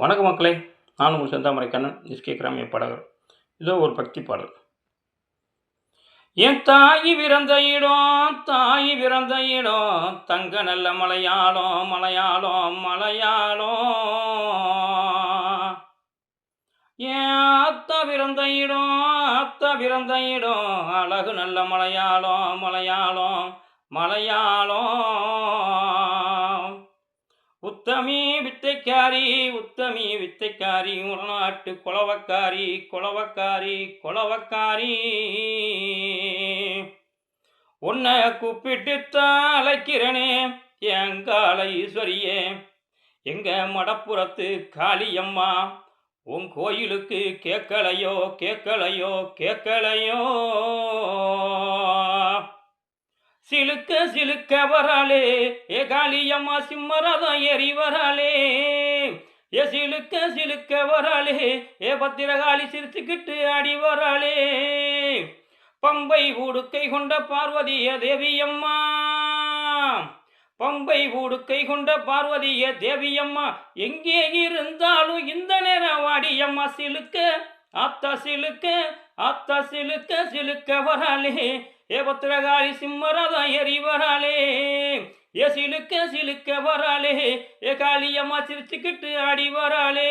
வணக்கம் மக்களே நான் உங்கள் செந்தாமரை கண்ணன் எஸ்கே கிராமிய பாடகர். இதோ ஒரு பக்தி பாடல். என் தாயி பிறந்த இடம் தாயி பிறந்த இடம் தங்க நல்ல மலையாளம் மலையாளம் மலையாளம். என் அத்த பிறந்த இடம் அத்தா பிறந்த இடம் அழகு நல்ல மலையாளம் மலையாளம் மலையாளம். உத்தமி வித்தைக்காரி உத்தமி வித்தைக்காரி உள்நாட்டு குளவக்காரி குளவக்காரி குளவக்காரி. உன்னை கூப்பிட்டுத்தான் அழைக்கிறனே எங்கால ஈஸ்வரியே. எங்க மடப்புறத்து காளியம்மா உன் கோயிலுக்கு கேட்கலையோ கேட்கலையோ கேட்கலையோ. சிலுக்க சிலுக்க வராளே ஏ காளியம்மா சிம்மரதம் ஏறி வராளே. ஏ சிலுக்க சிலுக்க வராளே ஏ பத்திரகாளி சிரிச்சுக்கிட்டு ஆடி வராளே. பம்பை ஊடுக்கை கொண்ட பார்வதிய தேவியம்மா பம்பை ஊடுக்கை கொண்ட பார்வதிய தேவியம்மா எங்கே இருந்தாலும் இந்த நேரம் வாடியம்மா சிலுக்க ஆத்தா சிலுக்க ஆத்தா சிலுக்க சிலுக்க வராளே. ஏ பத்திரகாளி சிம்மரதம் எரி வராளே ஏ சிலுக்க சிலுக்க வராளே ஏ காளியம்மா சிரிச்சுக்கிட்டு ஆடி வராளே